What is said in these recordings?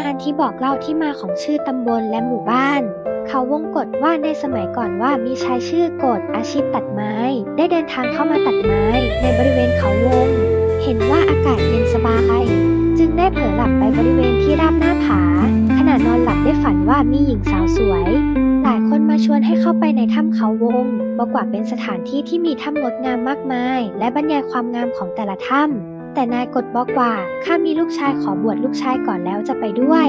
ำนานที่บอกเล่าที่มาของชื่อตำบลและหมู่บ้าน เขาวงกฏว่าในสมัยก่อนว่ามีชายชื่อกฏอาชีพตัดไม้ ได้เดินทางเข้ามาตัดไม้ ในบริเวณเขาวง เห็นว่าอากาศเย็นสบาย จึงได้เผลอหลับไปบริเวณที่ราบหน้าผา ขณะนอนหลับได้ฝันว่ามีหญิงสาวสวย หลายคนมาชวนให้เข้าไปในถ้ำเขาวงบอกว่าเป็นสถานที่ที่มีถ้ำงดงามมากมาย และบรรยายความงามของแต่ละถ้ำ แต่นายกฎบอกว่าข้ามีลูกชายขอบวชลูกชายก่อนแล้วจะไปด้วย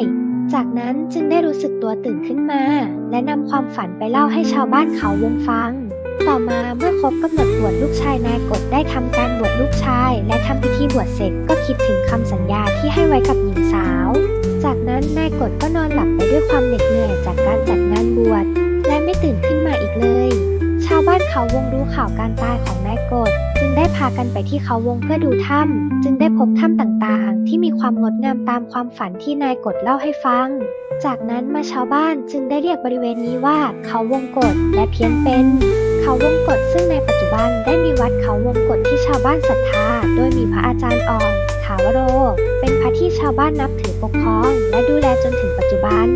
จากนั้นจึงได้รู้สึกตัวตื่นขึ้นมา และนำความฝันไปเล่าให้ชาวบ้านเขาวงฟัง ต่อมาเมื่อครบกำหนดบวชลูกชายนายกฎได้ทำการบวชลูกชาย และทำพิธีบวชเสร็จก็คิดถึงคำสัญญาที่ให้ไว้กับหญิงสาว จากนั้นนายกฎก็นอนหลับไปด้วยความเหน็ดเหนื่อยจากการ เขาวงรู้ข่าวการตายของนายกฎจึงได้พากันไปที่เขาวงเพื่อดูถ้ำจึงได้พบถ้ำต่างๆ ที่มีความงดงามตามความฝันที่นายกฎเล่าให้ฟัง จากนั้นมาชาวบ้านจึงได้เรียกบริเวณนี้ว่าเขาวงกฏและเพี้ยนเป็น เขาวงกฏซึ่งในปัจจุบันได้มีวัดเขาวงกฏที่ชาวบ้านศรัทธา โดยมีพระอาจารย์อองถาวโร เป็นพระที่ชาวบ้านนับถือปกครอง และดูแลจนถึงปัจจุบัน